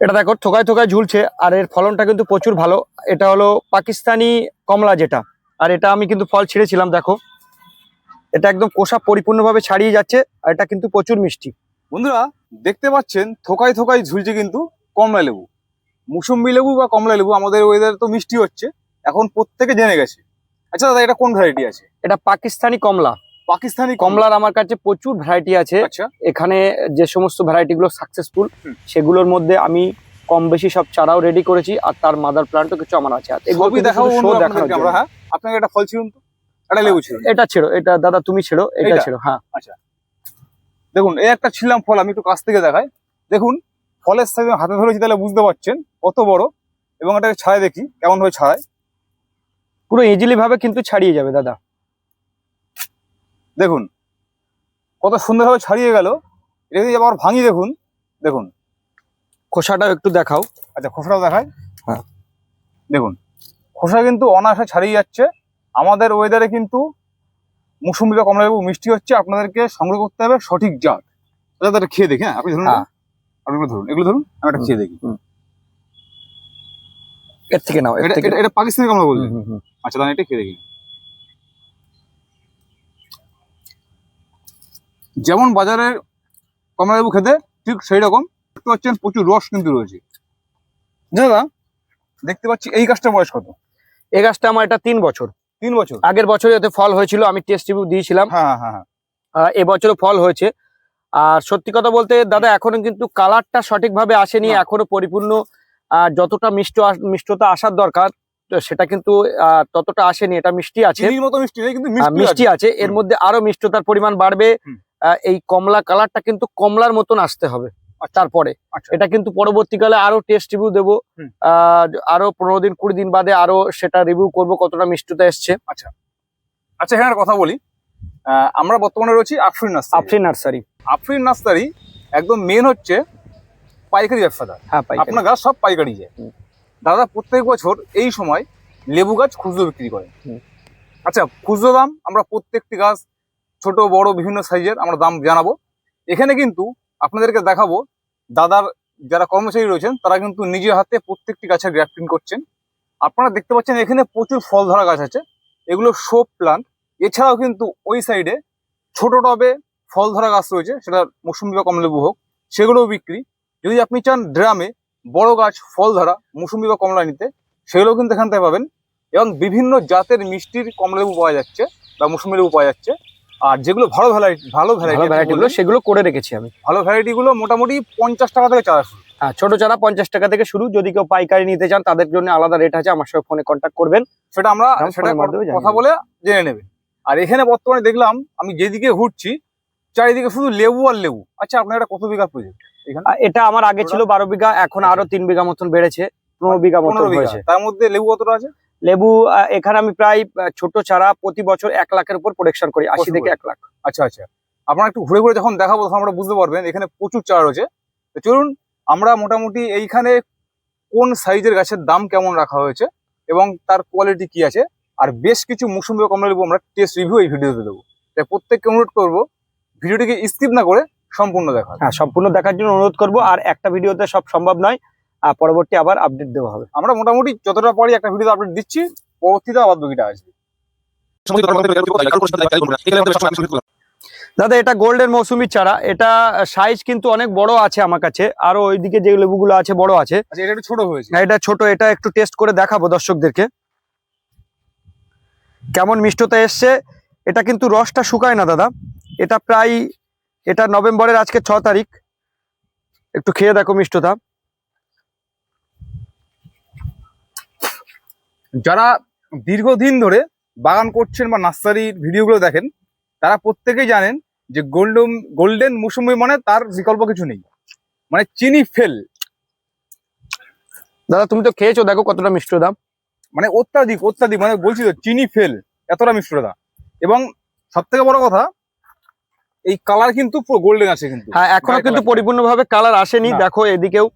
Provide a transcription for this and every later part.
এটা দেখো থোকায় থোকায় ঝুলছে, আর এর ফলনটা কিন্তু প্রচুর ভালো। এটা হলো পাকিস্তানি কমলা যেটা, আর এটা আমি কিন্তু ফল ছিঁড়েছিলাম, দেখো। এটা একদম কোষা পরিপূর্ণভাবে ছাড়িয়ে যাচ্ছে, আর এটা কিন্তু প্রচুর মিষ্টি। বন্ধুরা, দেখতে পাচ্ছেন থোকায় থোকায় ঝুলছে কিন্তু কমলা লেবু। মুসম্বি লেবু বা কমলা লেবু, আমাদের ওয়েদার তো মিষ্টি হচ্ছে, এখন প্রত্যেকে জেনে গেছে। আচ্ছা দাদা, এটা কোন ভ্যারাইটি আছে? এটা পাকিস্তানি কমলা। পাকিস্তানি কমলার আমার কাছে প্রচুর ভ্যারাইটি আছে। আচ্ছা। এখানে যে সমস্ত ভ্যারাইটি গুলো সাকসেসফুল সেগুলোর মধ্যে আমি কম বেশি সব চারাও রেডি করেছি আর তার মাদার প্লান্টও কিছু আমার আছে। এগুলো দেখাবো। হ্যাঁ? আপনাকে একটা ফল ছিলুন তো একটা লেবু ছিল এটা ছেড়ো এটা দাদা তুমি ছেড়ো এটা? ছেড়ো হ্যাঁ। দেখুন এই একটা ছিলাম ফল আমি একটু কাছ থেকে দেখাই। দেখুন ফলের সাইজ হাতে ধরেছি তাহলে বুঝতে পারছেন কত বড় এবং এটাকে ছাড়াই দেখি কেমন ভাবে ছাড়ায়। পুরো ইজিলি ভাবে কিন্তু ছাড়িয়ে যাবে দাদা। দেখুন কত সুন্দরভাবে ছাড়িয়ে গেল। এটা যদি আবার ভাঙি দেখুন দেখুন। খোসাটাও একটু দেখাও। আচ্ছা খোসাটাও দেখায় হ্যাঁ। দেখুন খোসা কিন্তু অনায়াসে ছাড়িয়ে যাচ্ছে। আমাদের ওয়েদারে কিন্তু মুসুম্বি বা কমলালেবু মিষ্টি হচ্ছে। আপনাদেরকে সংগ্রহ করতে হবে সঠিক জাত। আচ্ছা তাহলে খেয়ে দেখি হ্যাঁ আপনি ধরুন। হ্যাঁ। আপনি ধরুন এগুলো ধরুন আমি একটা খেয়ে দেখি। এর থেকে নাও এটা এটা- পাকিস্তানি কমলা বললেন হুম। আচ্ছা তাহলে এটা খেয়ে দেখি। যেমন বাজারের কমলালেবু খেতে ঠিক সেই রকম। দেখতে পাচ্ছেন প্রচুর রস কিন্তু রয়েছে। দাদা দেখতে পাচ্ছি এই গাছটার বয়স কত? এই গাছটা আমার এটা তিন বছর। তিন বছর? আগের বছরে এতে ফল হয়েছিল আমি টেস্ট রিভিউ দিয়েছিলাম। হ্যাঁ হ্যাঁ হ্যাঁ। এবছরও ফল হয়েছে। আর সত্যি কথা বলতে দাদা এখনও কিন্তু কালারটা সঠিকভাবে আসেনি। এখনও পরিপূর্ণ যতটা মিষ্ট মিষ্টতা আসার দরকার সেটা কিন্তু ততটা আসেনি। এটা মিষ্টি আছে। মিষ্টি আছে। এর মধ্যে আরও মিষ্টতার পরিমাণ বাড়বে। এই কমলা কালারটা কিন্তু কমলার মতন আসতে হবে আচ্ছা। তারপরে। আচ্ছা। এটা কিন্তু পরবর্তীকালে আরও টেস্ট রিভিউ দেবো। আহ, আরও পনেরো দিন কুড়ি দিন বাদে আরও সেটা রিভিউ করব কতটা মিষ্টতা এসছে। আচ্ছা। এখানে একটা কথা বলি। আমরা বর্তমানে রয়েছি Afrin nursery. Afrin nursery. Afrin nursery একদম মেন হচ্ছে পাইকারি ব্যবসাদার। হ্যাঁ আপনার গাছ সব পাইকারি যায়। দাদা প্রত্যেক বছর এই সময় লেবু গাছ খুচরো বিক্রি করে আচ্ছা খুচরো দাম আমরা প্রত্যেকটি গাছ ছোট, বড়, বিভিন্ন সাইজের আমরা দাম জানাব। এখানে কিন্তু আপনাদেরকে দেখাবো, দাদার যারা কর্মচারী রয়েছেন, তারা কিন্তু নিজের হাতে প্রত্যেকটি গাছের গ্রাফটিং করছেন। আপনারা দেখতে পাচ্ছেন এখানে প্রচুর ফল ধরা গাছ আছে, এগুলো শোপ প্লান্ট এছাড়াও কিন্তু ওই সাইডে ছোট টবে ফল ধরা গাছ রয়েছে, সেটা মৌসুমি বা কমলেবু হোক, সেগুলোও বিক্রি। যদি আপনি চান ড্রামে বড় গাছ ফল ধরা, মৌসুমি বা কমলা নিতে সেগুলোও কিন্তু এখান থেকে পাবেন। এবং বিভিন্ন জাতের মিষ্টির কমলেবু পাওয়া যাচ্ছে বা মৌসুমি লেবু পাওয়া যাচ্ছে। আর যেগুলো ভালো ভ্যারাইটি ভালো ভ্যারাইটি গুলো সেগুলো করে রেখেছি আমি। ভালো ভ্যারাইটি গুলো মোটামুটি পঞ্চাশ টাকা থেকে চারা শুরু। হ্যাঁ ছোট চারা পঞ্চাশ টাকা থেকে শুরু। যদি কেউ পাইকারি নিতে চান তাদের জন্য আলাদা রেট আছে আমার সঙ্গে ফোনে কন্ট্যাক্ট করবেন। সেটা আমরা সেটা কথা বলে জেনে নেবেন আর এখানে বর্তমানে দেখলাম আমি যেদিকে ঘুরছি চারিদিকে শুধু লেবু আর লেবু। আচ্ছা আপনার এটা কত বিঘা প্রজেক্ট এখানে? এটা আমার আগে ছিল বারো বিঘা এখন আরও তিন বিঘা মতন বেড়েছে পনেরো বিঘা মতন পনেরো বিঘা। হয়েছে। তার মধ্যে লেবু কতটা আছে? লেবু এখানে আমি প্রায় ছোট চারা প্রতি বছর এক লাখের উপর প্রোডাকশন করি আশি থেকে এক লাখ। আচ্ছা আচ্ছা। আপনারা একটু ঘুরে ঘুরে যখন দেখাবো তখন আমরা বুঝতে পারবেন এখানে প্রচুর চারা রয়েছে। তো চলুন আমরা মোটামুটি এইখানে কোন সাইজের গাছের দাম কেমন রাখা হয়েছে এবং তার কোয়ালিটি কি আছে। আর বেশ কিছু মৌসুমি কমলা লেবু আমরা টেস্ট রিভিউ এই ভিডিওতে দেবো। তাই প্রত্যেককে অনুরোধ করব ভিডিওটিকে স্কিপ না করে সম্পূর্ণ দেখা হ্যাঁ সম্পূর্ণ দেখার জন্য অনুরোধ করব। আর একটা ভিডিওতে সব সম্ভব নয়। আর পরবর্তী আবার আপডেট দেওয়া হবে। আমরা মোটামুটি যতটা পারি একটা ভিডিও আপডেট দিচ্ছি পরবর্তীতে আবার বাকিটা আসবে। দাদা এটা গোল্ডেন মৌসুমির চারা। এটা সাইজ কিন্তু অনেক বড় আছে আমার কাছে। আরও ওইদিকে যে লেবুগুলো আছে বড় আছে। আচ্ছা এটা একটু ছোট হয়েছে। হ্যাঁ, এটা ছোট এটা একটু টেস্ট করে দেখাবো দর্শকদেরকে। কেমন মিষ্টতা এসছে? এটা কিন্তু রসটা শুকায় না দাদা। এটা প্রায় এটা নভেম্বরের আজকে ছ তারিখ। একটু খেয়ে দেখো মিষ্টতা। যারা দীর্ঘদিন ধরে বাগান করছেন বা নার্সারির ভিডিওগুলো দেখেন তারা প্রত্যেকেই জানেন যে গোল্ডেন গোল্ডেন মৌসুমি মানে তার বিকল্প কিছু নেই। মানে চিনি ফেল। দাদা তুমি তো খেয়েছো দেখো কতটা মিষ্টতা মানে অত্যাধিক অত্যাধিক মানে বলছি তো চিনি ফেল এতটা মিষ্টতা এবং সব থেকে বড় কথা এই কালার কিন্তু গোল্ডেন আছে কিন্তু। হ্যাঁ এখনও কিন্তু পরিপূর্ণভাবে কালার আসেনি। দেখো এদিকেও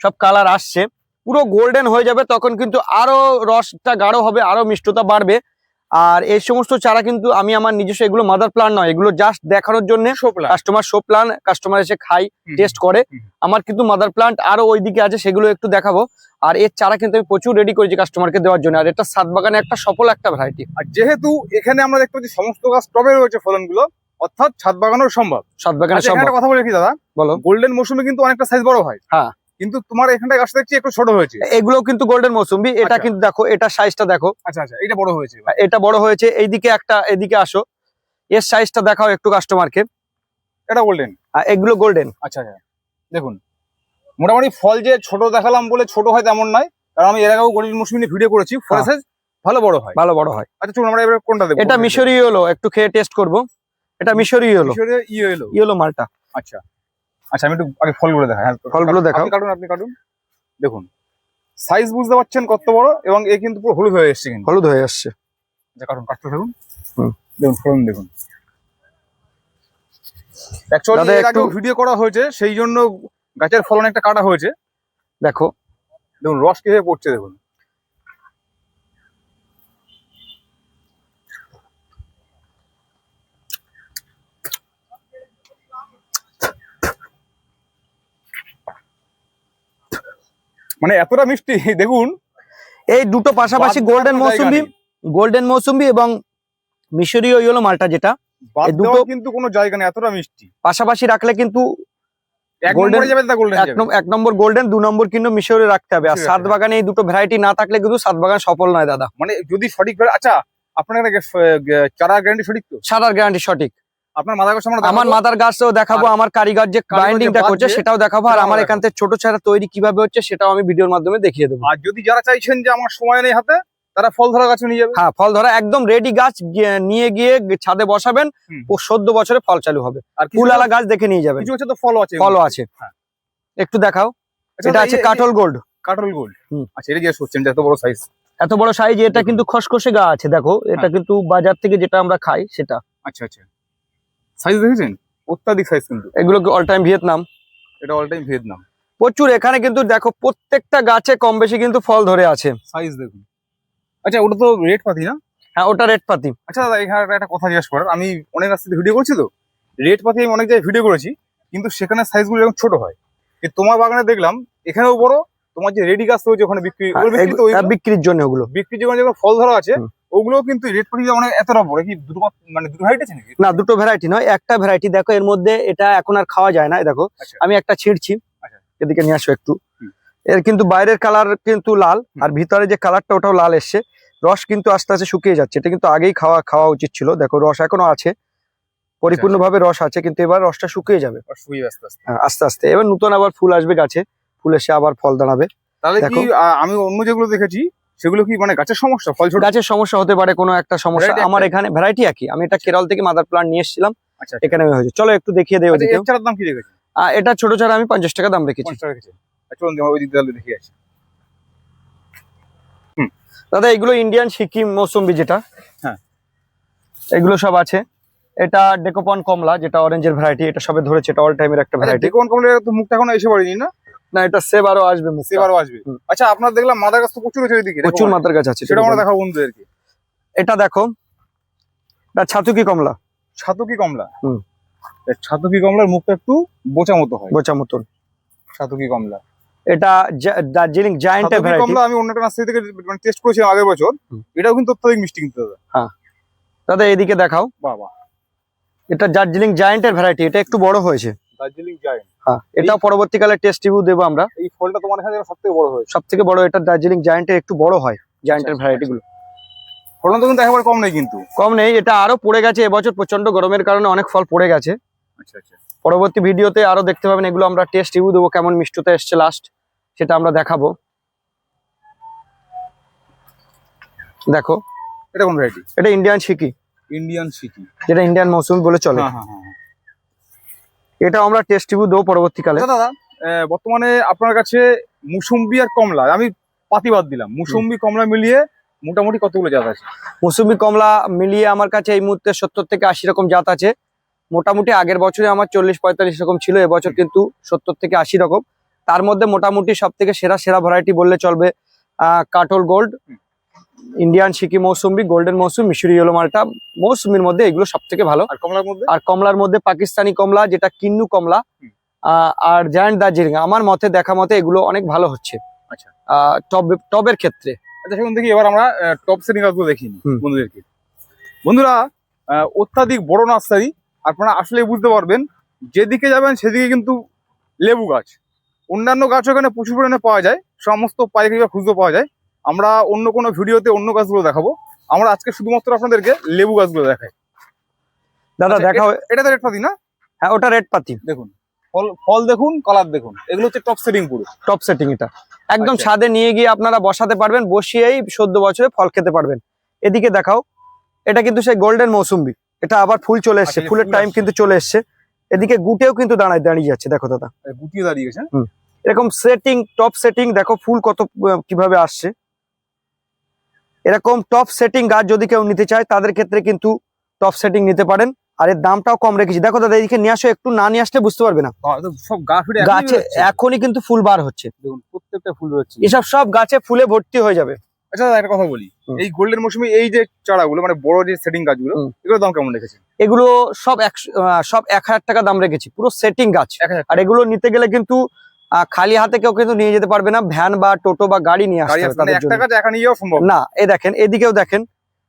সব কালার আসছে। পুরো গোল্ডেন হয়ে যাবে তখন কিন্তু আরও রসটা গাঢ় হবে আরও মিষ্টতা বাড়বে। আর এই সমস্ত চারা কিন্তু আমি আমার নিজস্ব এগুলো মাদার প্লান্ট নয় এগুলো জাস্ট দেখানোর জন্য কাস্টমার শো প্লান কাস্টমার এসে খাই টেস্ট করে। আমার কিন্তু মাদার প্লান্ট আরও ওইদিকে আছে সেগুলো একটু দেখাবো। আর এর চারা কিন্তু আমি প্রচুর রেডি করেছি কাস্টমারকে দেওয়ার জন্য। আর এটা সাত বাগানে একটা সফল একটা ভ্যারাইটি আর যেহেতু এখানে আমরা দেখতে পাচ্ছি সমস্ত গাছ টবে রয়েছে ফলনগুলো অর্থাৎ ছাদ বাগানো সম্ভব। সাত বাগানে আচ্ছা, কথা বলে কি দাদা। বলো। গোল্ডেন মৌসুমে কিন্তু অনেকটা সাইজ বড় হয়। হ্যাঁ। কিন্তু তোমার এখানটা গাছটা দেখছি একটু ছোট হয়েছে। এগুলো কিন্তু গোল্ডেন মৌসুম্বি এটা আচ্ছা। কিন্তু দেখো এটা সাইজটা দেখো। আচ্ছা আচ্ছা এটা বড় হয়েছে এটা বড় হয়েছে। এইদিকে একটা এদিকে আসো। এর সাইজটা দেখাও একটু কাস্টমারকে এটা গোল্ডেন এগুলো গোল্ডেন আচ্ছা আচ্ছা। দেখুন মোটামুটি ফল যে ছোট দেখালাম বলে ছোট হয় তেমন নয়। কারণ আমি এর আগেও গোল্ডেন মৌসুমি নিয়ে ভিডিও করেছি। হ্যাঁ। সাইজ ভালো বড় হয়। ভালো বড় হয়। আচ্ছা চলুন আমরা এবার কোনটা দেখব? এটা মিশরি হলো একটু খেয়ে টেস্ট করব। এটা মিশরি হলো মিশরীয় ইয়ে এলো ইয়েলো মালটা। আচ্ছা। আচ্ছা আমি একটু আগে ফলগুলো দেখাই। হ্যাঁ, ফলগুলো দেখাও। কাটুন আপনি কাটুন। দেখুন সাইজ বুঝতে পারছেন কত বড় এবং এ কিন্তু পুরো হলুদ হয়ে এসছে কিন্তু। হলুদ হয়ে আসছে। আচ্ছা কাটুন কাটতে থাকুন। দেখুন ফলন দেখুন। অ্যাকচুয়ালি এর আগেও ভিডিও করা হয়েছে সেই জন্য গাছের ফলন একটা কাটা হয়েছে। দেখো। দেখুন রস কীভাবে পড়ছে দেখুন। মানে এতটা মিষ্টি দেখুন। এই দুটো পাশাপাশি গোল্ডেন মৌসুম্বি গোল্ডেন মৌসুম্বি এবং মিশরীয় ইয়েলো মালটা যেটা। এই দুটো- কিন্তু কোনো জায়গা নেই এতটা মিষ্টি। পাশাপাশি রাখলে কিন্তু এক নম্বরে গোল্ডেন দু নম্বর কিন্তু মিশরে রাখতে হবে। আর সাত বাগানে এই দুটো ভ্যারাইটি না থাকলে কিন্তু সাত বাগান সফল নয় দাদা। মানে যদি সঠিক আচ্ছা আপনার চারা গ্যারান্টি সঠিক তো? সাদার গ্যারান্টি সঠিক। আপনার গাছ আমরা আমার দেখাবো। মাদার গাছটাও দেখাবো আমার কারিগর যে বাইন্ডিংটা করছে সেটাও দেখাবো আর আমার এখান থেকে ছোট তৈরি কীভাবে হচ্ছে সেটাও আমি ভিডিওর মাধ্যমে দেখিয়ে দেবো। আর যদি যারা চাইছেন যে আমার সময় নেই হাতে তারা ফল ধরা গাছ নিয়ে যাবে। হ্যাঁ ফল ধরা একদম রেডি গাছ নিয়ে গিয়ে ছাদে বসাবেন চোদ্দ বছরে ফল চালু হবে। আর কিছু ফুল আলা গাছ দেখে নিয়ে যাবেন। কিছু তো ফলও আছে। আছে। হ্যাঁ। একটু দেখাও। আচ্ছা, এটা আছে কাঠল গোল্ড। কাটল গোল্ড। আচ্ছা এটা এত বড় সাইজ এত বড় সাইজ এটা কিন্তু খসখসে গা আছে দেখো। এটা হ্যাঁ। কিন্তু বাজার থেকে যেটা আমরা খাই সেটা। আচ্ছা আচ্ছা। সাইজ দেখেছেন? অত্যাধিক সাইজ কিন্তু। এগুলো অল টাইম ভিয়েতনাম এটা অল টাইম ভিয়েতনাম প্রচুর এখানে কিন্তু দেখো প্রত্যেকটা গাছে কম বেশি কিন্তু ফল ধরে আছে। সাইজ দেখুন। আচ্ছা ওটা তো রেট পাতি না? হ্যাঁ ওটা রেড পাতি। আচ্ছা দাদা এখানে একটা- কথা জিজ্ঞেস করার। আমি অনেক রাস্তাতে ভিডিও করছি তো। রেট পাতি আমি অনেক জায়গায় ভিডিও করেছি কিন্তু সেখানে সাইজগুলো এরকম ছোট হয়। তোমার বাগানে দেখলাম এখানেও বড় তোমার যে রেডি গাছ রয়েছে ওখানে বিক্রি তো হ্যাঁ, ওইগুলো? বিক্রির জন্য ওগুলো। বিক্রি যেখানে যেগুলো ফল ধরা আছে হুম। ওগুলো কিন্তু রেট পাতি অনেক এতটা বড়। কি দুটো মানে দুটো হাইট আছে নাকি? না দুটো ভ্যারাইটি নয় একটা ভ্যারাইটি দেখো এর মধ্যে এটা এখন আর খাওয়া যায় না দেখো। আচ্ছা। আমি একটা ছিঁড়ছি। আচ্ছা। এদিকে নিয়ে আসো একটু। এর কিন্তু বাইরের কালার কিন্তু লাল আর ভিতরে যে কালারটা ওটাও লাল এসছে। রস কিন্তু আস্তে আস্তে শুকিয়ে যাচ্ছে। এটা কিন্তু আগেই খাওয়া খাওয়া উচিত ছিল। দেখো রস এখনও আছে। পরিপূর্ণভাবে রস আছে কিন্তু এবার রসটা শুকিয়ে যাবে। আস্তে আস্তে। হ্যাঁ, আস্তে আস্তে। এবার নতুন আবার ফুল আসবে গাছে। ফুল এসে আবার ফল দাঁড়াবে। তাহলে কি আমি অন্য যেগুলো দেখেছি সেগুলো কি মানে গাছের সমস্যা? ফল ছোট? গাছের সমস্যা হতে পারে কোনো একটা সমস্যা। আমার এখানে ভ্যারাইটি একই। আমি এটা কেরল থেকে মাদার প্লান্ট নিয়ে এসেছিলাম। আচ্ছা এখানে হয়েছে। চলো একটু দেখিয়ে দেয় আচ্ছা, চারার দাম কি রেখেছে এটা ছোট চারা আমি পঞ্চাশ টাকা দাম রেখেছি। আচ্ছা, চলুন ওই দিক আসি। দাদা এগুলো ইন্ডিয়ান সিকিম মৌসুম্বি যেটা হ্যাঁ। এগুলো সব আছে। এটা ডেকোপন কমলা যেটা অরেঞ্জের ভ্যারাইটি এটা সবে ধরেছে এটা অল টাইমের একটা ভ্যারাইটি দেখুন কমলা তো মুখটা এখন এসে পড়েনি না? না এটা সেব আরও আসবে সেবারও আসবে। আচ্ছা আপনার দেখলাম মাদা গাছ তো প্রচুর আছে ওইদিকে প্রচুর মাথার গাছ আছে সেটা আমরা। দেখাবো বন্ধুদেরকে এটা দেখো এটা ছাতুকি কমলা। ছাতুকি কমলা? হুম। ছাতুকি কমলার মুখটা একটু বোচা মতো হয়। বোচা মতন। ছাতুকি কমলা। এটা দার্জিলিং জায়ান্টের ছাতুকি ভ্যারাইটি কমলা আমি অন্য একটা নার্সারি থেকে মানে টেস্ট করেছিলাম আগের বছর এটাও কিন্তু অত্যাধিক মিষ্টি কিন্তু দাদা। দাদা এদিকে দেখাও। বাবা এটা দার্জিলিং জায়ান্টের ভ্যারাইটি এটা একটু বড় হয়েছে। দার্জিলিং যায়। হ্যাঁ এটা পরবর্তীকালে টেস্ট রিভিউ দেবো আমরা। এই ফলটা তোমার এখানে সব থেকে বড় হয়েছে। সব থেকে বড় এটা দার্জিলিং জায়ান্টের একটু বড় হয় জায়ান্টের আচ্ছা, ভ্যারাইটি গুলো। ফলন তো কিন্তু একেবারে কম নেই কিন্তু। কম নেই এটা আরও পড়ে গেছে এবছর প্রচণ্ড গরমের কারণে অনেক ফল পড়ে গেছে। আচ্ছা আচ্ছা। পরবর্তী ভিডিওতে আরও দেখতে পাবেন এগুলো আমরা টেস্ট রিভিউ দেবো কেমন মিষ্টতা এসছে লাস্ট সেটা আমরা দেখাবো। দেখো এটা কোন ভ্যারাইটি এটা ইন্ডিয়ান শিকি ইন্ডিয়ান সিটি যেটা ইন্ডিয়ান মৌসুমি বলে চলে। হ্যাঁ হ্যাঁ হ্যাঁ হ্যাঁ। এটা আমরা টেস্ট রিভিউ দেবো পরবর্তীকালে। দাদা বর্তমানে আপনার কাছে মুসুম্বি আর কমলা আমি পাতিবাদ দিলাম। মুসুম্বি কমলা মিলিয়ে মোটামুটি কতগুলো জাত আছে? মৌসুমি কমলা মিলিয়ে আমার কাছে এই মুহূর্তে সত্তর থেকে আশি রকম জাত আছে। মোটামুটি আগের বছরে আমার চল্লিশ পঁয়তাল্লিশ রকম ছিল এবছর কিন্তু সত্তর থেকে আশি রকম। তার মধ্যে মোটামুটি সব থেকে সেরা সেরা ভ্যারাইটি বললে চলবে আহ, কাটল গোল্ড ইন্ডিয়ান সিকি মৌসুমি গোল্ডেন মৌসুমি মিশরি ইয়েলো মালটা মৌসুমির মধ্যে এগুলো সব থেকে ভালো। আর কমলার মধ্যে? আর কমলার মধ্যে পাকিস্তানি কমলা যেটা কিন্নু কমলা আর জায়ান্ট দার্জিলিং আমার মতে দেখা মতে এগুলো অনেক ভালো হচ্ছে। আচ্ছা। টব টবের ক্ষেত্রে। আচ্ছা দেখি এবার আমরা টপ সেটিং গাছগুলো দেখি বন্ধুদেরকে। বন্ধুরা অত্যাধিক বড় নার্সারি আপনারা আসলে বুঝতে পারবেন যেদিকে যাবেন সেদিকে কিন্তু লেবু গাছ। অন্যান্য গাছ ওখানে প্রচুর পরিমাণে পাওয়া যায় সমস্ত পাইকারি বা খুচরো পাওয়া যায়। আমরা অন্য কোনো ভিডিওতে অন্য গাছগুলো দেখাবো। আমরা আজকে শুধুমাত্র আপনাদেরকে লেবু গাছগুলো দেখাই। দাদা আচ্ছা, দেখা এটা তো রেট পাতি না? হ্যাঁ ওটা রেড পাতি। দেখুন ফল ফল দেখুন কালার দেখুন। এগুলো হচ্ছে টপ সেটিং পুরো। টপ সেটিং এটা। একদম আচ্ছা। ছাদে নিয়ে গিয়ে আপনারা বসাতে পারবেন বসিয়েই চোদ্দ বছরে ফল খেতে পারবেন। এদিকে দেখাও এটা কিন্তু সেই গোল্ডেন মৌসুম্বি। এটা আবার ফুল চলে এসছে আচ্ছা, ফুলের টাইম কিন্তু চলে এসছে। এদিকে গুটেও কিন্তু দাঁড়ায় দাঁড়িয়ে যাচ্ছে দেখো দাদা। গুটিয়ে দাঁড়িয়ে গেছে। এরকম সেটিং টপ সেটিং দেখো ফুল কত কীভাবে আসছে। এরকম টপ সেটিং গাছ যদি কেউ নিতে চায় তাদের ক্ষেত্রে কিন্তু টপ সেটিং নিতে পারেন। আর এর দামটাও কম রেখেছি। দেখো দাদা এদিকে নিয়ে আসো একটু না নিয়ে আসলে বুঝতে পারবে না। সব গাছে এখনই কিন্তু ফুল বার হচ্ছে। দেখুন প্রত্যেকটা ফুল হচ্ছে এসব সব গাছে ফুলে ভর্তি হয়ে যাবে। আচ্ছা দাদা একটা কথা বলি। এই গোল্ডেন মৌসুমে এই যে চারাগুলো মানে বড় যে সেটিং গাছগুলো হুম। এগুলোর দাম কেমন রেখেছে? এগুলো সব সব এক হাজার টাকা দাম রেখেছি। পুরো সেটিং গাছ। আর এগুলো নিতে গেলে কিন্তু খালি হাতে কেউ কিন্তু নিয়ে যেতে পারবে না ভ্যান বা টোটো বা গাড়ি নিয়ে গাড়ি আসতে না। এ দেখেন এদিকেও দেখেন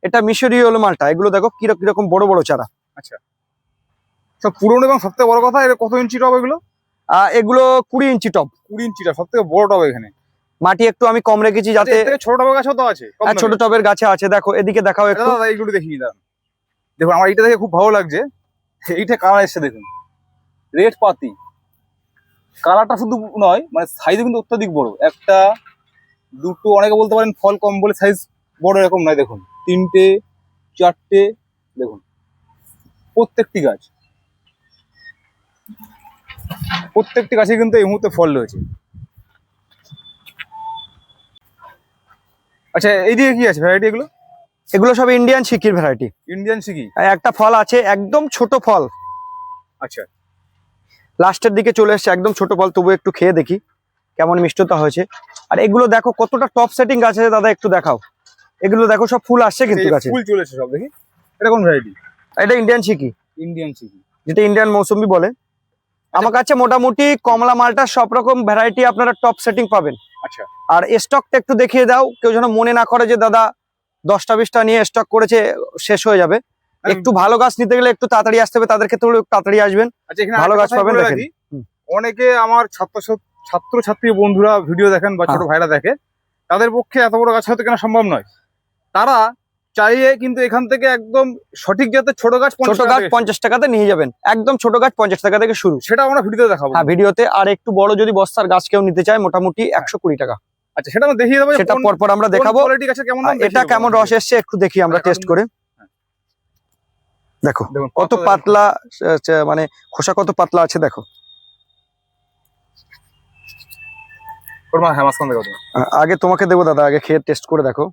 এটা মিশরীয় হলো মালটা এগুলো দেখো কীরকম কীরকম বড় বড় চারা। সব পুরনো এবং সবথেকে বড় কথা এটা কত ইঞ্চি টব এগুলো? এগুলো কুড়ি ইঞ্চি টব। কুড়ি ইঞ্চিটা সব থেকে বড় টব এখানে। মাটি একটু আমি কম রেখেছি আচ্ছা, যাতে ছোট টব গাছও তো আছে হ্যাঁ, ছোট। টবের গাছে আছে দেখো এদিকে দেখাও আচ্ছা, একটু। দাদা এইগুলো দেখিনি দাদা দেখুন আমার এইটা দেখে খুব ভালো লাগছে। এইটা কালার এসছে দেখুন। রেড পাতি। কালারটা শুধু নয় মানে সাইজও কিন্তু অত্যাধিক বড়। একটা দুটো অনেকে বলতে পারেন ফল কম বলে সাইজ বড় এরকম নয় দেখুন। তিনটে চারটে দেখুন। প্রত্যেকটি গাছ। প্রত্যেকটি গাছে কিন্তু এই মুহূর্তে ফল রয়েছে। আচ্ছা এইদিকে কি আছে ভ্যারাইটি এগুলো? এগুলো সব ইন্ডিয়ান সিকির ভ্যারাইটি ইন্ডিয়ান সিকি? একটা ফল আছে একদম ছোট ফল। আচ্ছা। লাস্টের দিকে চলে এসছে একদম ছোট ফল তবু একটু খেয়ে দেখি কেমন মিষ্টতা হয়েছে। আর এগুলো দেখো কতটা টপ সেটিং গাছ আছে দাদা একটু দেখাও। এগুলো দেখো সব ফুল আসছে কিন্তু গাছে। ফুল চলেছে সব দেখি। এটা কোন ভ্যারাইটি এটা ইন্ডিয়ান সিকি ইন্ডিয়ান সিকি যেটা ইন্ডিয়ান মৌসুমি বলে। আমার কাছে মোটামুটি কমলা মালটার সব রকম ভ্যারাইটি আপনারা টপ সেটিং পাবেন। আচ্ছা। আর স্টকটা একটু দেখিয়ে দাও কেউ যেন মনে না করে যে দাদা দশটা বিশটা নিয়ে স্টক করেছে শেষ হয়ে যাবে। একটু ভালো গাছ নিতে গেলে একটু তাড়াতাড়ি আসতে হবে তাদের ক্ষেত্রে তাড়াতাড়ি আসবেন। আচ্ছা ভালো গাছ পাবেন দেখেন। অনেকে আমার ছাত্র ছাত্র ছাত্রী বন্ধুরা ভিডিও দেখেন বা ছোট হ্যাঁ। ভাইরা দেখে তাদের পক্ষে এত বড় গাছ হয়তো কেনা সম্ভব নয়। তারা চাইলে কিন্তু এখান থেকে একদম সঠিক জাতের ছোট গাছ ছোট গাছ পঞ্চাশ টাকাতে নিয়ে যাবেন। একদম ছোট গাছ পঞ্চাশ টাকা থেকে শুরু। সেটা আমরা ভিডিওতে দেখাবো। হ্যাঁ ভিডিওতে আর একটু বড় যদি বস্তার গাছ কেউ নিতে চায় মোটামুটি একশো কুড়ি টাকা। আচ্ছা সেটা আমরা দেখিয়ে দেবো সেটা পরপর আমরা দেখাবো। এটা কেমন রস এসছে একটু দেখি আমরা হ্যাঁ, টেস্ট করে। দেখো কত পাতলা আচ্ছা, মানে খোসা কত পাতলা আছে দেখো। হ্যাঁ আগে তোমাকে দেবো দাদা আগে খেয়ে টেস্ট করে দেখো।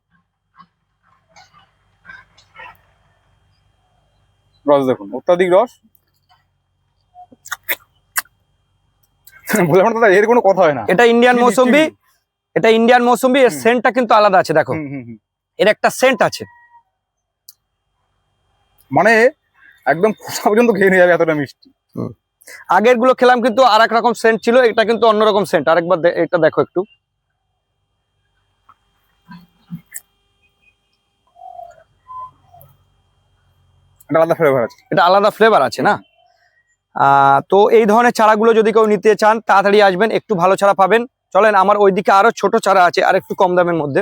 রস দেখুন অত্যাধিক রস। বললাম দাদা এর কোনো কথা হয় না। এটা ইন্ডিয়ান মৌসুম্বি এটা ইন্ডিয়ান মৌসুম্বি এর সেন্টটা কিন্তু আলাদা আছে দেখো। এর একটা সেন্ট আছে। মানে একদম খোসা পর্যন্ত খেয়ে নিয়ে যাবে এতটা মিষ্টি। আগেরগুলো খেলাম কিন্তু আর এক রকম সেন্ট ছিল এটা কিন্তু অন্যরকম সেন্ট আরেকবার এটা দেখো একটু। একটা আলাদা ফ্লেভার আছে। এটা আলাদা ফ্লেভার আছে না? তো এই ধরনের চারাগুলো যদি কেউ নিতে চান তাড়াতাড়ি আসবেন একটু ভালো চারা পাবেন। চলেন আমার ওইদিকে আরও ছোট চারা আছে আর একটু কম দামের মধ্যে।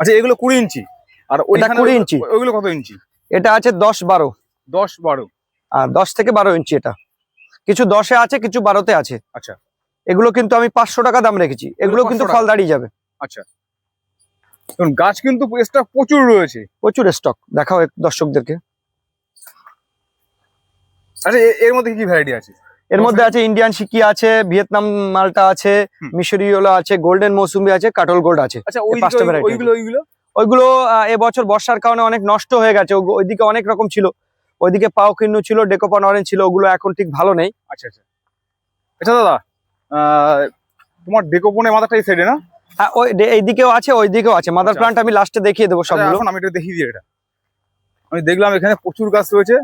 আচ্ছা এগুলো কুড়ি ইঞ্চি। আর ওইটা কুড়ি ইঞ্চি। ওইগুলো কত ইঞ্চি? এটা আছে দশ বারো। দশ বারো। দশ থেকে বারো ইঞ্চি এটা। কিছু দশে আছে কিছু বারোতে আছে। আচ্ছা। এগুলো কিন্তু আমি পাঁচশো টাকা দাম রেখেছি। এগুলো কিন্তু ফল দাঁড়িয়ে যাবে। আচ্ছা। গাছ কিন্তু প্রচুর রয়েছে। প্রচুর স্টক দেখাও দর্শকদেরকে। আচ্ছা এর মধ্যে কি ভ্যারাইটি আছে? এর মধ্যে আছে ইন্ডিয়ান সিকি আছে ভিয়েতনাম মালটা আছে হুম। মিশরীয়লা আছে গোল্ডেন মৌসুমি আছে কাটল গোল্ড আছে। আচ্ছা ওইগুলো ওইগুলো? ওইগুলো এবছর বর্ষার কারণে অনেক নষ্ট হয়ে গেছে। ওইদিকে অনেক রকম ছিল। ওইদিকে পাও কিন্নু ছিল ডেকোপান অরেঞ্জ ছিল ওগুলো এখন ঠিক ভালো নেই। আচ্ছা আচ্ছা। আচ্ছা দাদা তোমার ডেকোপনের মাথাটা এই সাইডে না? হ্যাঁ ওই এইদিকেও আছে ওই দিকেও আছে। মাদার আচ্ছা। প্লান্ট আমি লাস্টে দেখিয়ে দেবো আচ্ছা, সবগুলো। এখন আমি এটা দেখিয়ে দিই এটা। আমি দেখলাম এখানে প্রচুর গাছ রয়েছে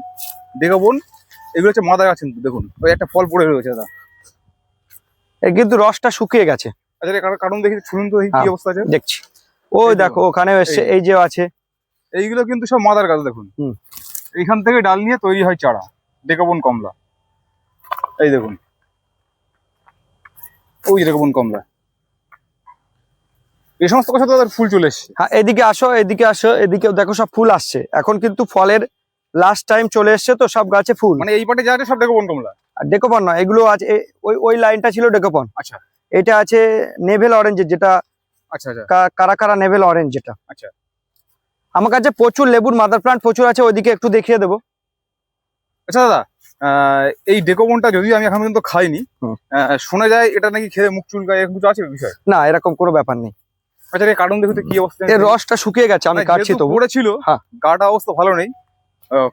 ডেকাবন এগুলো হচ্ছে মাদার গাছ কিন্তু দেখুন। ওই একটা ফল পড়ে রয়েছে দাদা। এই কিন্তু রসটা শুকিয়ে গেছে। আচ্ছা কারণ- দেখি শুনুন তো কি হ্যাঁ। অবস্থা আছে। দেখছি। ওই এই দেখো দেখো, ওখানে এসছে এই। যে আছে। এইগুলো কিন্তু সব মাদার গাছ দেখুন। এইখান থেকে ডাল নিয়ে তৈরি হয় চারা ডেকাবন কমলা। এই দেখুন। ওই ডেকাবন কমলা। এই সমস্ত কথা তো ফুল চলে এসছে। হ্যাঁ এদিকে আসো এদিকে আসো এদিকেও দেখো সব ফুল আসছে। এখন কিন্তু ফলের লাস্ট টাইম চলে এসছে তো সব গাছে ফুল। মানে এই পাটে যা সব ডেকাবন কমলা? আর ডেকোপন নয় এগুলো আছে ওই ওই লাইনটা ছিল ডেকোপন আচ্ছা। এটা আছে নেভেল অরেঞ্জের যেটা আচ্ছা আচ্ছা। কারা কারা নেভেল অরেঞ্জ যেটা। আচ্ছা। আমার কাছে প্রচুর লেবুর মাদার প্লান্ট প্রচুর আছে ওইদিকে একটু দেখিয়ে দেবো। আচ্ছা দাদা এই ডেকোবনটা যদিও আমি এখন পর্যন্ত খাইনি শোনা যায় এটা নাকি খেয়ে মুখ চুলকায় এরকম কিছু আছে বিষয়? না এরকম কোনো ব্যাপার নেই। আচ্ছা দেখতে কি অবস্থা এর রসটা শুকিয়ে গেছে আমি কাটছি পড়েছিল হ্যাঁ। গাটা অবস্থা ভালো নেই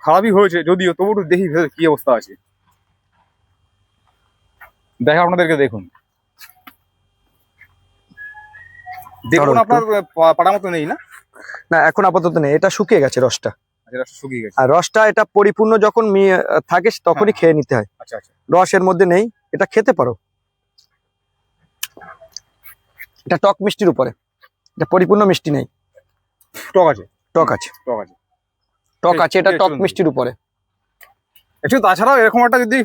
খারাপই হয়েছে যদিও তবু একটু দেখি কি অবস্থা আছে। দেখা আপনাদেরকে দেখুন। দেখুন আপনার পাড়া মতো নেই না? না এখন আপাতত নেই। এটা শুকিয়ে গেছে রসটা। আচ্ছা, আর রসটা এটা পরিপূর্ণ যখন থাকে তখনই হ্যাঁ। খেয়ে নিতে হয়। আচ্ছা আচ্ছা। রস এর মধ্যে নেই। এটা খেতে পারো। এটা টক মিষ্টির উপরে। এটা পরিপূর্ণ মিষ্টি নেই। টক আছে? টক আছে। টক আছে। টক আছে এটা টক মিষ্টির উপরে। একটু তাছাড়াও এরকম একটা যদি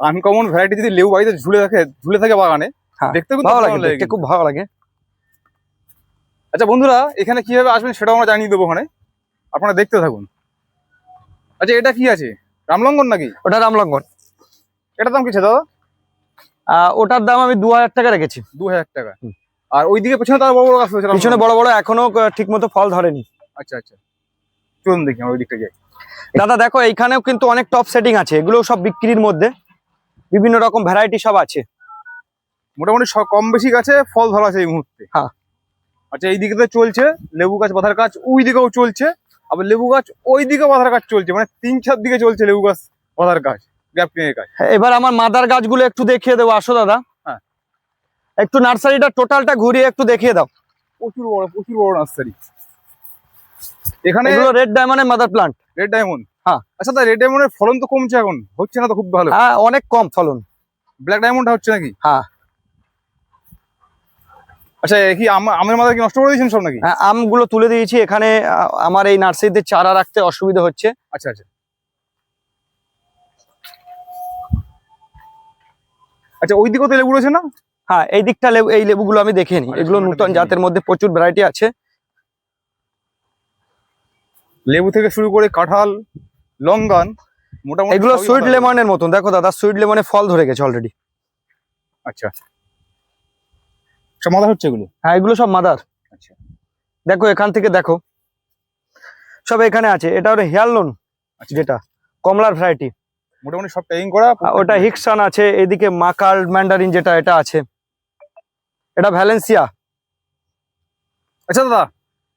আনকমন ভ্যারাইটি যদি লেবু বাড়িতে ঝুলে থাকে ঝুলে থাকে বাগানে হ্যাঁ, দেখতে কিন্তু ভালো লাগে লাগে দেখতে খুব ভালো লাগে। আচ্ছা বন্ধুরা এখানে কীভাবে আসবেন সেটাও আমরা জানিয়ে দেবো ওখানে। আপনারা দেখতে থাকুন। আচ্ছা এটা কি আছে? রামলঙ্গন নাকি? ওটা রামলঙ্গন। এটার দাম কিছু দাদা? ওটার দাম আমি দু হাজার টাকা রেখেছি। দু হাজার টাকা। আর ওইদিকে পেছনে তার বড় বড় গাছ রয়েছে পিছনে বড় বড় এখনও ঠিক মতো ফল ধরেনি। আচ্ছা আচ্ছা। চলুন দেখি আমরা ওই দিকটা যাই। দাদা দেখো এইখানেও কিন্তু অনেক টপ সেটিং আছে। এগুলো সব বিক্রির মধ্যে। বিভিন্ন রকম ভ্যারাইটি সব আছে। মোটামুটি সব কম বেশি গাছে ফল ধরা আছে এই মুহূর্তে। হ্যাঁ। আচ্ছা এই দিকে তো চলছে লেবু গাছ বাঁধার কাজ ওই দিকেও চলছে। আবার লেবু গাছ ওই দিকে বাঁধার কাজ চলছে। মানে তিন চার দিকে চলছে লেবু গাছ বাঁধার কাজ গ্যাপ কিনে কাজ। এবার আমার মাদার গাছগুলো একটু দেখিয়ে দেবো। আসো দাদা। হ্যাঁ। একটু নার্সারিটা টোটালটা ঘুরিয়ে একটু দেখিয়ে দাও। প্রচুর বড় প্রচুর বড় নার্সারি। এখানে এগুলো রেড ডায়মন্ডের মাদার প্লান্ট রেড ডায়মন্ড হ্যাঁ। আচ্ছা তা রেড ডায়মন্ডের ফলন তো কমছে এখন। হচ্ছে না তো খুব ভালো? হ্যাঁ অনেক কম ফলন। ব্ল্যাক ডায়মন্ডটা হচ্ছে নাকি? হ্যাঁ। আচ্ছা কি আম- আমের মাথা কি নষ্ট করে দিয়েছেন সব নাকি? হ্যাঁ, আমগুলো তুলে দিয়েছি। এখানে আমার এই নার্সারিতে চারা রাখতে অসুবিধা হচ্ছে। আচ্ছা আচ্ছা। আচ্ছা ওই দিকেও তো লেবু রয়েছে না? হ্যাঁ এই দিকটা লেবু এই লেবুগুলো আমি দেখে নিই। এগুলো সামনেটা নতুন জাতের মধ্যে প্রচুর ভ্যারাইটি আছে। লেবু থেকে শুরু করে কাঁঠাল লঙ্গান মোটামুটি এগুলো সুইট লেমনের মতন। দেখো দাদা সুইট লেমনে ফল ধরে গেছে অলরেডি আচ্ছা। সমাধা হচ্ছে এগুলো? হ্যাঁ এগুলো সব মাদার আচ্ছা। দেখো এখান থেকে দেখো। সব এখানে আছে। এটা হলো হেয়ার লোন আচ্ছা। যেটা কমলার ভ্যারাইটি মোটামুটি সব ট্যাগিং করা ওটা হিক্সান আছে এদিকে মাকাল ম্যান্ডারিন যেটা এটা আছে। এটা ভ্যালেন্সিয়া আচ্ছা দাদা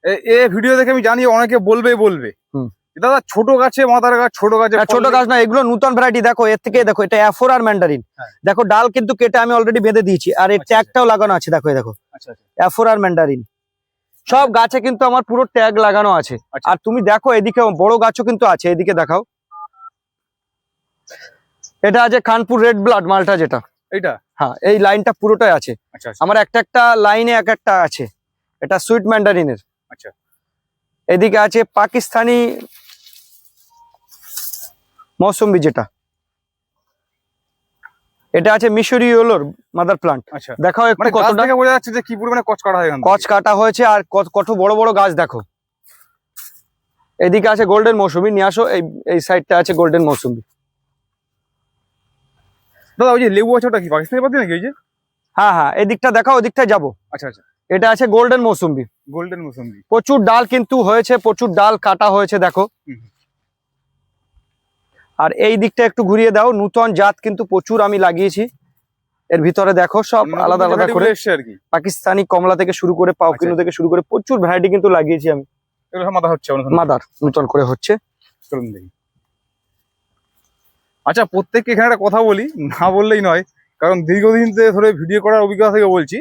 এ- এ ভিডিও দেখে আমি জানি অনেকে বলবে বলবে। হুম। দাদা ছোট গাছে মাথার গাছ ছোট গাছে ছোট গাছ না এগুলো নতুন ভ্যারাইটি দেখো এর থেকে দেখো এটা অ্যাফোর আর ম্যান্ডারিন। দেখো ডাল কিন্তু কেটে আমি অলরেডি বেঁধে দিয়েছি আর এর আচ্ছা, ট্যাগটাও লাগানো আছে দেখো দেখো। আচ্ছা আচ্ছা। অ্যাফোর আর ম্যান্ডারিন সব গাছে কিন্তু আমার পুরো ট্যাগ লাগানো আছে। আচ্ছা। আর তুমি দেখো এদিকে বড় গাছও কিন্তু আছে এদিকে দেখাও। এটা আছে খানপুর রেড ব্লাড মালটা যেটা। এইটা? হ্যাঁ এই লাইনটা পুরোটাই আছে। আচ্ছা আচ্ছা। আমার একটা একটা লাইনে এক একটা আছে। এটা সুইট ম্যান্ডারিনের আচ্ছা। এদিকে আছে পাকিস্তানি মৌসুম্বি যেটা। এটা আছে মিশরি ইয়োলোর মাদার প্লান্ট আচ্ছা। দেখাও একটু মানে কতটা বোঝা যাচ্ছে যে কি পরিমাণে কচ কাটা হয় থেকে। কচ কাটা হয়েছে আর কত- বড় বড় গাছ দেখো। এদিকে আছে গোল্ডেন মৌসুমি নিয়ে আসো এই এই সাইডটা আছে গোল্ডেন মৌসুমি। দাদা ওই যে লেবু আছে ওটা কি পাকিস্তানি পাতি নাকি ওই যে? হ্যাঁ হ্যাঁ এদিকটা দেখাও ওদিকটা যাব। আচ্ছা আচ্ছা। এটা আছে গোল্ডেন মৌসুম্বি গোল্ডেন মুসম্বি প্রচুর ডাল কিন্তু হয়েছে প্রচুর ডাল কাটা হয়েছে দেখো। আর এই দিকটা একটু ঘুরিয়ে দাও। নূতন জাত কিন্তু প্রচুর আমি লাগিয়েছি। এর ভিতরে দেখো সব আলাদা আলাদা করে পাকিস্তানি কমলা থেকে শুরু করে পাউকিনো থেকে শুরু করে প্রচুর ভ্যারাইটি কিন্তু লাগিয়েছি আমি। মাথা হচ্ছে মাদার নূতন করে হচ্ছে। চলুন দেখি। আচ্ছা প্রত্যেককে এখানে একটা কথা বলি না বললেই নয় কারণ দীর্ঘদিন ধরে ভিডিও করার অভিজ্ঞতা থেকে বলছি।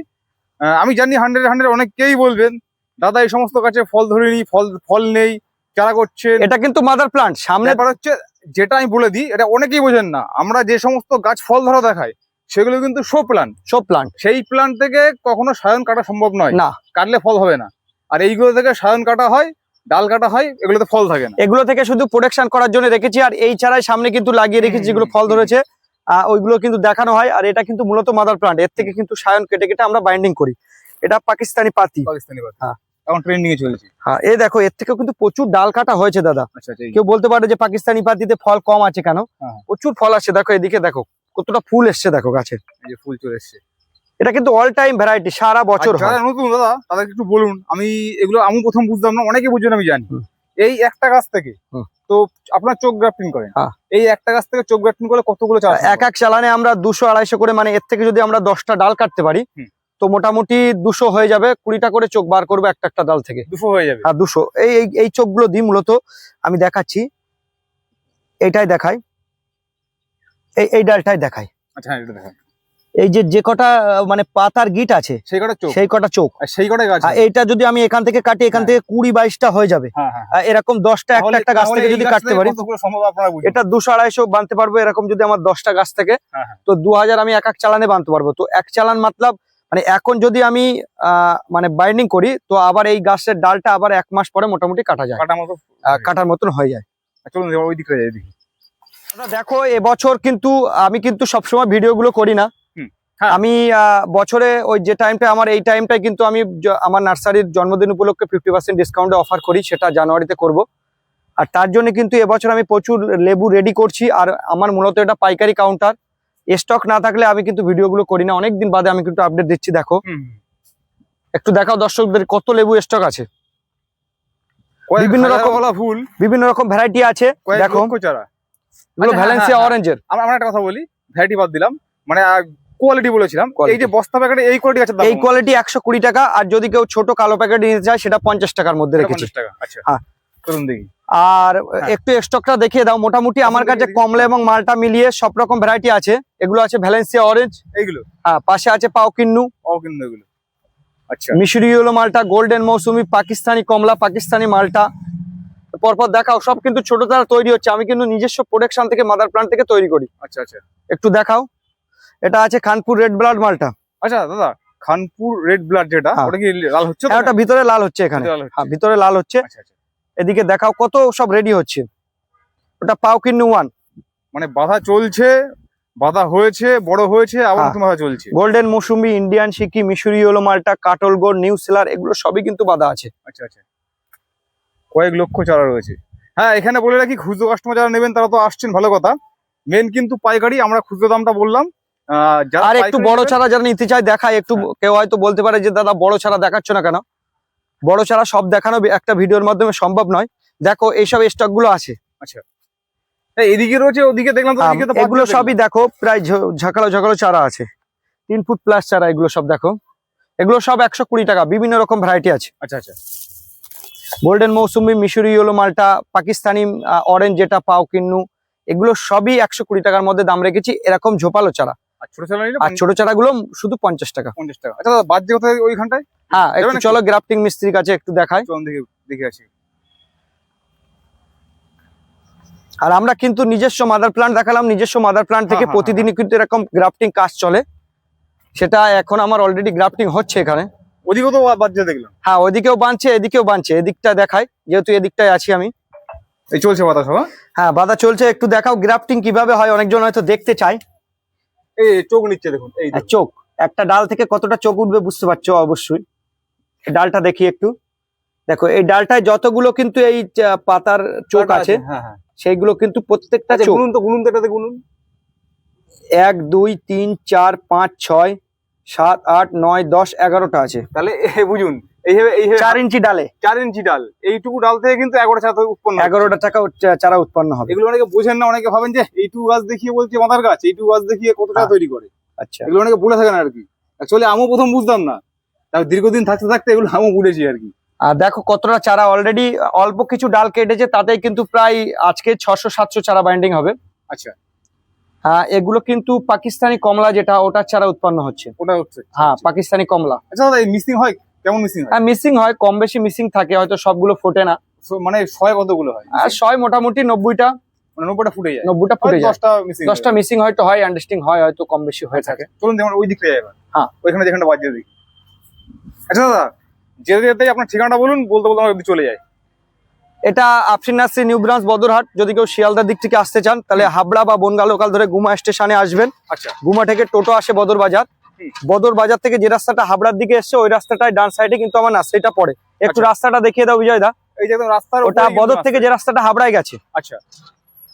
আমি জানি হান্ড্রেড হান্ড্রেড অনেককেই বলবেন দাদা এই সমস্ত গাছে ফল ধরেনি ফল ফল নেই চারা করছে এটা কিন্তু মাদার প্লান্ট সামনে হচ্ছে যেটা আমি বলে দিই এটা অনেকেই বোঝেন না। আমরা যে সমস্ত গাছ ফল ধরা দেখাই সেগুলো কিন্তু শো প্লান্ট সব প্লান্ট সেই প্লান্ট থেকে কখনো সায়ন কাটা সম্ভব নয়। না। কাটলে ফল হবে না। আর এইগুলো থেকে সায়ন কাটা হয় ডাল কাটা হয় এগুলোতে ফল থাকে না। এগুলো থেকে শুধু প্রোটেকশন করার জন্য রেখেছি আর এই ছাড়াই সামনে কিন্তু লাগিয়ে রেখেছি যেগুলো ফল ধরেছে। আহ, ওইগুলো কিন্তু দেখানো হয় আর এটা কিন্তু মূলত মাদার প্লান্ট এর থেকে কিন্তু সায়ন কেটে কেটে আমরা বাইন্ডিং করি। এটা পাকিস্তানি পাতি। পাকিস্তানি বাদ হ্যাঁ। এখন ট্রেন্ডিং এ চলছে। হ্যাঁ এই দেখো এর থেকেও কিন্তু প্রচুর ডাল কাটা হয়েছে দাদা। আচ্ছা আচ্ছা কেউ বলতে পারে যে পাকিস্তানি পাতিতে ফল কম আছে কেন? হ্যাঁ। প্রচুর ফল আসছে দেখো এদিকে দেখো কতটা ফুল এসছে দেখো গাছে। ফুল চলে এসছে। এটা কিন্তু অল টাইম ভ্যারাইটি সারা বছর যারা নতুন দাদা তাদেরকে একটু বলুন আমি এগুলো আমি প্রথম বুঝতাম না অনেকে বুঝবেন আমি জানি। এই একটা গাছ থেকে তো আপনার চোখ গ্রাফটিং করেন। হ্যাঁ। এই একটা গাছ থেকে চোখ গ্রাফটিং করলে কতগুলো চাষ এক এক চালানে আমরা দুশো আড়াইশো করে মানে এর থেকে যদি আমরা দশটা ডাল কাটতে পারি। তো মোটামুটি দুশো হয়ে যাবে কুড়িটা করে চোখ বার করবে একটা একটা ডাল থেকে। দুশো হয়ে যাবে? আর দুশো। এই এই- চোখগুলো দিই মূলত আমি দেখাচ্ছি। এইটাই দেখাই। এই এই ডালটাই দেখাই। আচ্ছা হ্যাঁ, এটা এই যে যে কটা মানে পাতার গিট আছে সেই কটা চোখ? সেই কটা চোখ। সেই কটাই গাছ যদি আমি এখান থেকে কাটি এখান হ্যাঁ। থেকে কুড়ি বাইশটা হয়ে যাবে। হ্যাঁ হ্যাঁ এরকম দশটা একটা একটা গাছ থেকে যদি কাটতে পারি এটা দুশো আড়াইশো বানতে পারব এরকম যদি আমার দশটা গাছ থেকে। হ্যাঁ, হ্যাঁ। তো দু হাজার আমি এক এক চালানে বানতে পারব। তো এক চালান মতলব মানে এখন যদি আমি মানে বাইন্ডিং করি তো আবার এই গাছের ডালটা আবার এক মাস পরে মোটামুটি কাটা যায়। কাটার মতন হয়ে যায়। চলুন ওই দিকে যাই দেখি। এবছর কিন্তু আমি কিন্তু সবসময় ভিডিওগুলো করি না। হ্যাঁ। আমি বছরে ওই যে টাইমটা আমার এই টাইমটাই কিন্তু আমি আমার নার্সারির জন্মদিন উপলক্ষে ফিফটি পার্সেন্ট ডিসকাউন্টে অফার করি সেটা জানুয়ারিতে করব। আর তার জন্য কিন্তু এবছর আমি প্রচুর লেবু রেডি করছি আর আমার মূলত এটা পাইকারি কাউন্টার স্টক না থাকলে আমি কিন্তু ভিডিওগুলো করি না। অনেক দিন বাদে আমি কিন্তু আপডেট দিচ্ছি দেখো। একটু দেখাও দর্শকদের কত লেবু স্টক আছে। বিভিন্ন রকম- ফুল। বিভিন্ন রকম ভ্যারাইটি আছে দেখো। এগুলো আচ্ছা, হ্যাঁ, ভ্যালেন্সিয়া হ্যাঁ, অরেঞ্জের আমরা একটা কথা বলি ভ্যারাইটি বাদ দিলাম। মানে কোয়ালিটি বলেছিলাম। এই যে বস্তা প্যাকেটে এই কোয়ালিটি আছে এই কোয়ালিটি একশো কুড়ি টাকা আর যদি কেউ ছোট কালো প্যাকেট নিতে চায় সেটা পঞ্চাশ টাকার মধ্যে রেখেছি। টাকা আচ্ছা। হ্যাঁ। চলুন দেখি। আর হ্যাঁ। একটু স্টকটা দেখিয়ে দাও। মোটামুটি আমার কাছে কমলা এবং মালটা মিলিয়ে সব রকম ভ্যারাইটি আছে। এগুলো আছে ভ্যালেন্সিয়া অরেঞ্জ এইগুলো? হ্যাঁ পাশে আছে পাওকিন্নু ও কিন্তু এগুলো। আচ্ছা। মিশরি ইয়েলো মালটা গোল্ডেন মৌসুমি পাকিস্তানি কমলা পাকিস্তানি মালটা। পরপর দেখাও সব কিন্তু ছোট তারা তৈরি হচ্ছে। আমি কিন্তু নিজস্ব প্রোডাকশন থেকে মাদার প্লান্ট থেকে তৈরি করি। আচ্ছা আচ্ছা। একটু দেখাও। এটা আছে খানপুর রেড ব্লাড মালটা। আচ্ছা দাদা খানপুর রেড ব্লাড যেটা হ্যাঁ। ওটা কি লাল হচ্ছে? হ্যাঁ, ওটা ভিতরে লাল হচ্ছে এখানে। ভিতরে লাল হচ্ছে। আচ্ছা আচ্ছা। এদিকে দেখাও কত সব রেডি হচ্ছে। ওটা পাওকিন্নু ওয়ান মানে বাধা চলছে বাধা হয়েছে বড় হয়েছে আবার হ্যাঁ। নতুন বাধা চলছে। গোল্ডেন মৌসুমি ইন্ডিয়ান সিকি মিশরি ইয়েলো মালটা কাটল গোল্ড নিউ সেলার এগুলো সবই কিন্তু বাধা আছে। আচ্ছা আচ্ছা। কয়েক লক্ষ চারা রয়েছে। হ্যাঁ এখানে বলে রাখি খুচরো কাস্টমার যারা নেবেন তারা তো আসছেন ভালো কথা। মেন কিন্তু পাইকারি আমরা খুচরো দামটা বললাম। আর একটু বড় ছাড়া যারা নিতে চায় দেখায়। একটু হ্যাঁ। কেউ হয়তো বলতে পারে যে দাদা বড় ছাড়া দেখাচ্ছ না কেন? বড় চারা সব দেখানো একটা ভিডিওর মাধ্যমে সম্ভব নয়। দেখো এইসব স্টকগুলো আছে। এই, এদিকে রয়েছে ওদিকে দেখলাম এগুলো সবই দেখো প্রায় ঝাঁকালো ঝাঁকালো চারা আছে। তিন ফুট প্লাস চারা এগুলো সব দেখো। এগুলো সব একশো কুড়ি টাকা বিভিন্ন রকম ভ্যারাইটি আছে। আচ্ছা আচ্ছা। গোল্ডেন মৌসুমি মিশরি ইয়েলো মালটা পাকিস্তানি অরেঞ্জ যেটা পাও কিন্নু এগুলো সবই একশো কুড়ি টাকার মধ্যে দাম রেখেছি। এরকম ঝোপালো চারা। আর ছোট চারাগুলো শুধু পঞ্চাশ টাকা। পঞ্চাশ টাকা। আচ্ছা বাদ দিয়ে কোথায় ওইখানটায়? হ্যাঁ একটু চলো গ্রাফটিং মিস্ত্রির কাছে একটু দেখাই। দেখে আর আমরা কিন্তু নিজস্ব মাদার প্লান্ট দেখালাম নিজস্ব মাদার প্লান্ট থেকে হ্যাঁ, হ্যাঁ, প্রতিদিনই কিন্তু এরকম গ্রাফটিং কাজ চলে। সেটা এখন আমার অলরেডি গ্রাফটিং হচ্ছে এখানে। ওদিকেও তো দেখলাম। হ্যাঁ ওদিকেও বানছে এদিকেও বানছে এদিকটা দেখাই যেহেতু এদিকটায় আছি আমি। এই চলছে বাতাস হ্যাঁ বাধা চলছে একটু দেখাও গ্রাফটিং কীভাবে হয় অনেকজন হয়তো দেখতে চায়। এই চোখ নিচ্ছে দেখুন এই চোখ একটা ডাল থেকে কতটা চোখ উঠবে বুঝতে পারছ অবশ্যই। ডালটা দেখি একটু। দেখো এই ডালটায় যতগুলো কিন্তু এই পাতার চোখ আছে হ্যাঁ হ্যাঁ। সেইগুলো কিন্তু প্রত্যেকটা আচ্ছা গুনুন তো গুনুন এটাতে গুনুন। এক দুই তিন চার পাঁচ ছয় সাত আট নয় দশ এগারোটা আছে। তাহলে বুঝুন চার ইঞ্চি ডালে। চার ইঞ্চি ডাল। এইটুকু ডাল থেকে কিন্তু চারা উৎপন্ন এগারোটা টাকা চারা উৎপন্ন হবে। এগুলো অনেকে বোঝেন না অনেকে ভাবেন যে এইটুকু গাছ দেখিয়ে বলছে মাদার গাছ এইটুকু গাছ দেখিয়ে কত টাকা হ্যাঁ। তৈরি করে। আচ্ছা। এগুলো অনেকে ভুলে থাকেন আর কি। অ্যাকচুয়ালি আমিও প্রথম বুঝতাম না। তার দীর্ঘদিন থাকতে থাকতে এগুলো আমিও বুঝেছি আর কি। আর দেখো কতটা চারা অলরেডি অল্প কিছু ডাল কেটেছে তাতেই কিন্তু প্রায় আজকে ছশো সাতশো চারা বাইন্ডিং হবে। আচ্ছা। হ্যাঁ এগুলো কিন্তু পাকিস্তানি কমলা যেটা ওটার চারা উৎপন্ন হচ্ছে। ওটা হচ্ছে। হ্যাঁ পাকিস্তানি কমলা। আচ্ছা মিসিং হয় কেমন মিসিং হয়? হ্যাঁ মিসিং হয় কম বেশি মিসিং থাকে হয়তো সবগুলো ফোটে না। মানে ছয় কতগুলো হয়? আর ছয় মোটামুটি নব্বইটা মানে নব্বইটা ফুটে যায়। নব্বইটা ফুটে যায়। দশটা মিসিং হয়তো হয় আন্ডারস্টিং হয় হয়তো কম বেশি হয়ে থাকে। চলুন যেমন ওই দিকটা যাবে হ্যাঁ। ওইখানে বাজিয়ে দিই। আচ্ছা দাদা যেতে যেতে আপনার ঠিকানাটা বলুন বলতে বলতে আমরা চলে যাই এটা নিউ ব্রাঞ্চ বদরহাট। যদি কেউ শিয়ালদার দিক থেকে আসতে চান তাহলে হাবড়া বা বনগা লোকাল ধরে গুমা স্টেশনে আসবেন। আচ্ছা। গুমা থেকে টোটো আসে বদর বাজার। বদর বাজার থেকে যে রাস্তাটা হাবড়ার দিকে এসছে ওই রাস্তাটায় ডান সাইডে কিন্তু আমার নার্সারিটা পড়ে। একটু আচ্ছা। রাস্তাটা দেখিয়ে দাও বিজয় দা। এই যে রাস্তার ওটা বদর থেকে যে রাস্তাটা হাবড়ায় গেছে আচ্ছা।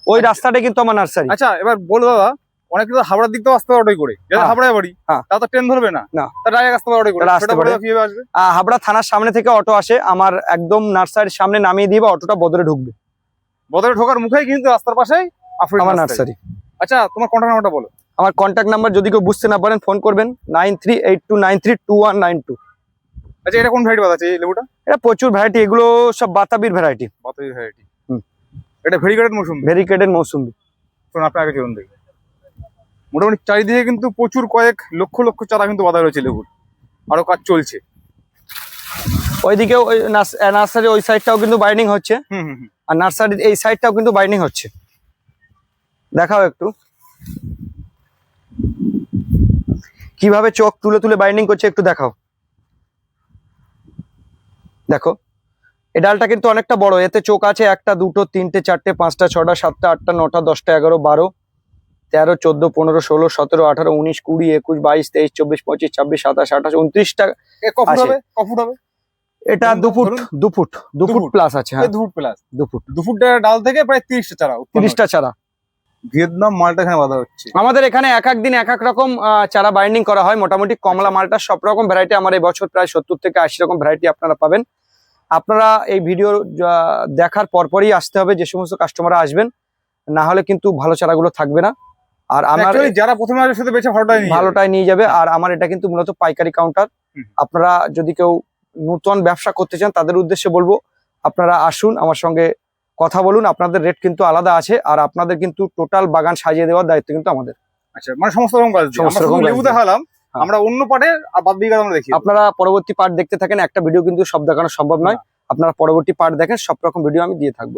ওই আচ্ছা। রাস্তাটা কিন্তু আমার নার্সারি। আচ্ছা এবার বলো দাদা অনেকে তো হাবড়ার দিক থেকে আসতে পারে অটোই করে। হ্যাঁ। হাবড়ায় বাড়ি হ্যাঁ। তা তো ট্রেন ধরবে না। ডাইরেক্ট আসতে পারে অটোই করে। আসতে পারে। আসবে? হাবড়া থানার সামনে থেকে অটো আসে আমার একদম নার্সারির সামনে নামিয়ে দিবে অটোটা বদরে ঢুকবে। বদরে ঢোকার মুখেই কিন্তু রাস্তার পাশেই আমার নার্সারি। নার্সারি। আচ্ছা তোমার কন্ট্যাক্ট নাম্বারটা বলো। আমার কন্ট্যাক্ট নাম্বার যদি কেউ বুঝতে না পারেন ফোন করবেন nine three eight two nine three two one nine two. আচ্ছা এটা কোন ভ্যারাইটি বাতাচ্ছে এই লেবুটা? এটা প্রচুর ভ্যারাইটি এগুলো সব বাতাবির ভ্যারাইটি বাতাবি ভ্যারাইটি হুম। এটা ভেরিগেটেড মৌসুম? ভেরিকেটেড মৌসুমি। শোন আপনি আগে চলুন দেখি। মোটামুটি চারিদিকে কিন্তু প্রচুর কয়েক লক্ষ লক্ষ চারা কিন্তু বাঁধা রয়েছে লেবুর। আরও কাজ চলছে। ওইদিকেও ওই নার্সারি ওই সাইডটাও কিন্তু বাইন্ডিং হচ্ছে। হুম হুম হুম। আর নার্সারির এই সাইডটাও কিন্তু বাইন্ডিং হচ্ছে। দেখাও একটু। কীভাবে চোখ তুলে তুলে বাইন্ডিং করছে একটু দেখাও। দেখো এই ডালটা কিন্তু অনেকটা বড় এতে চোখ আছে একটা দুটো তিনটে চারটে পাঁচটা ছটা সাতটা আটটা নটা দশটা এগারো বারো তেরো চোদ্দ পনেরো ষোলো সতেরো আঠারো উনিশ কুড়ি একুশ বাইশ তেইশ চব্বিশ পঁচিশ ছাব্বিশ সাতাশ আঠাশ উনত্রিশটা এটা ধরুন- দু ফুট ধরুন- দু ফুট দু ফুট ফুট। প্লাস আছে হ্যাঁ। এই প্লাস দু ফুট। ডাল থেকে প্রায় তিরিশটা চারা তিরিশটা চারা। ভিয়েতনাম মালটা এখানে বাঁধা হচ্ছে। আমাদের এখানে এক এক দিন এক এক রকম চারা বাইন্ডিং করা হয়। মোটামুটি কমলা মালটা সব রকম ভ্যারাইটি আমার এই বছর প্রায় সত্তর থেকে আশি রকম ভ্যারাইটি আপনারা পাবেন। আপনারা এই ভিডিও দেখার পরপরই আসতে হবে যে সমস্ত কাস্টমাররা আসবেন। না হলে কিন্তু ভালো চারাগুলো থাকবে না। আর আমার যারা প্রথমে আসবে সাথে বেছে ভালোটাই। ভালোটাই নিয়ে যাবে। আর আমার এটা কিন্তু মূলত পাইকারি কাউন্টার আপনারা যদি কেউ নতুন ব্যবসা করতে চান তাদের উদ্দেশ্যে বলব আপনারা আসুন। আমার সঙ্গে কথা বলুন আপনাদের রেট কিন্তু আলাদা আছে আর আপনাদের কিন্তু টোটাল বাগান সাজিয়ে দেওয়ার দায়িত্ব কিন্তু আমাদের। আচ্ছা মানে সমস্ত রকম গাছ সমস্ত আমরা রকম লেবু দেখালাম হ্যাঁ। আমরা অন্য পাটে বাদ বিঘা আমরা দেখি। আপনারা পরবর্তী পার্ট দেখতে থাকেন একটা ভিডিও কিন্তু সব দেখানো সম্ভব নয়। আপনারা পরবর্তী পার্ট দেখেন সব রকম ভিডিও আমি দিয়ে থাকব।